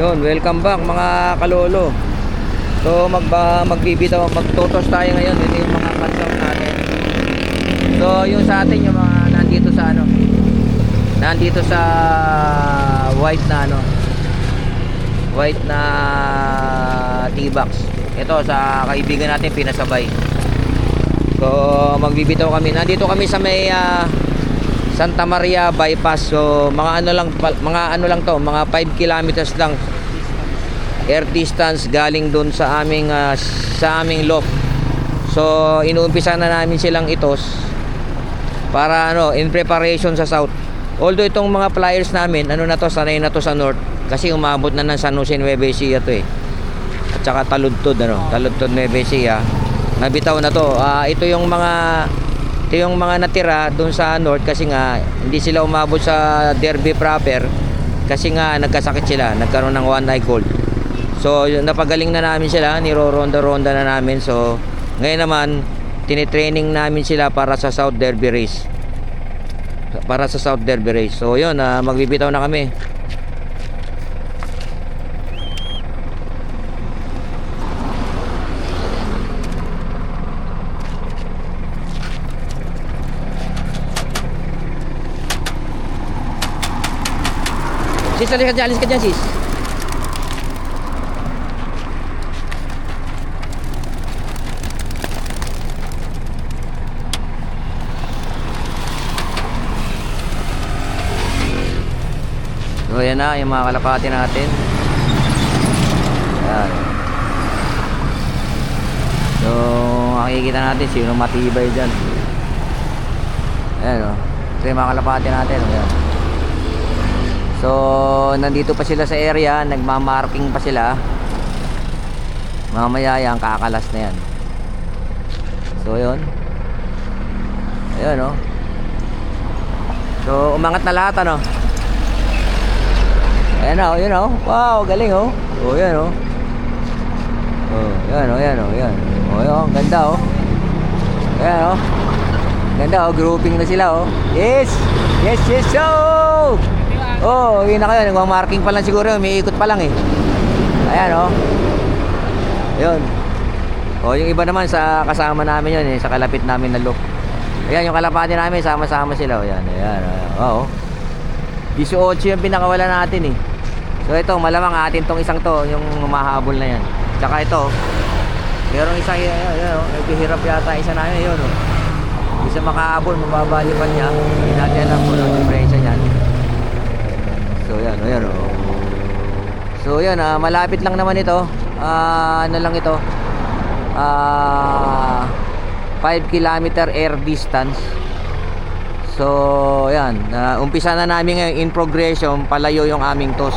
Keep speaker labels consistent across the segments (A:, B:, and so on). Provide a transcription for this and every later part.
A: Yun, welcome back mga kalolo. So mag magbibitaw, magtotos tayo ngayon. Ito yung mga kansaw natin. So yung sa atin yung mga nandito sa ano. Nandito sa white na ano. White na T-box. Ito sa kaibigan natin pinasabay. So magbibitaw kami. Nandito kami sa may ah, Santa Maria bypass. So mga ano lang mga ano lang to, mga 5 kilometers lang air distance galing doon sa aming ah, sa aming loft. So inuumpisa na namin silang itos para ano in preparation sa south. Although itong mga flyers namin, ano na to, sanay na to sa north kasi umabot na ng San Jose Nueva Ecija to eh. At saka Taludtod ano, Taludtod Nueva Ecija. Nabitaw na to. Ah, ito yung mga ito yung mga natira doon sa north kasi nga hindi sila umabot sa Derby proper kasi nga nagkasakit sila, nagkaroon ng one eye cold. So, napagaling na namin sila, niro-ronda-ronda na namin. So, ngayon naman, tinitraining namin sila para sa South Derby Race. Para sa South Derby Race. So, yun, ah, magbibitaw na kami. Sis, alis ka dyan, alis ka dyan. So yan na yung mga kalapati natin. Yan. So makikita natin sino matibay dyan. Ayan o. Ito yung mga kalapati natin. O, yan. So nandito pa sila sa area. Nagmamarking pa sila. Mamaya yan kakalas na yan. So yun. Ayan o. So umangat na lahat ano. Ayan o, yun o. Wow, galing o. O, yan o. Oh, yan o, yan o, yan. O, yan, ang ganda o. Ayan o. Ganda o, grouping na sila o. Yes! Yes, yes, so! Oh, yun na kayo. Nagmamarking pa lang siguro. May ikot pa lang eh. Ayan o. Yun. O, yung iba naman sa kasama namin yun eh. Sa kalapit namin na look. Ayan, yung kalapati namin, sama-sama sila o. Yan, ayan. ayan. Oo. 18 yung pinakawala natin eh. So ito, malamang atin tong isang to, yung mahabol na yan. Tsaka ito, merong isa, yun, yun, oh, naghihirap yata isa namin, yun. Oh. Isa makahabol, mababalipan niya. Hindi natin alam kung ano diferensya niyan. So yan, oh, yan, oh. So yan, ah, malapit lang naman ito. Ah, ano lang ito? Ah, 5 kilometer air distance. So, yan. Uh, umpisa na namin ngayon in progression, palayo yung aming tos.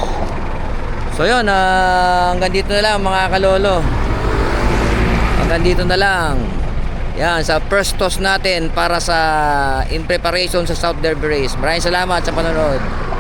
A: So, yun. Uh, hanggang dito na lang mga kalolo. Hanggang dito na lang. Yan, sa first toss natin para sa in preparation sa South Derby Race. Maraming salamat sa panonood.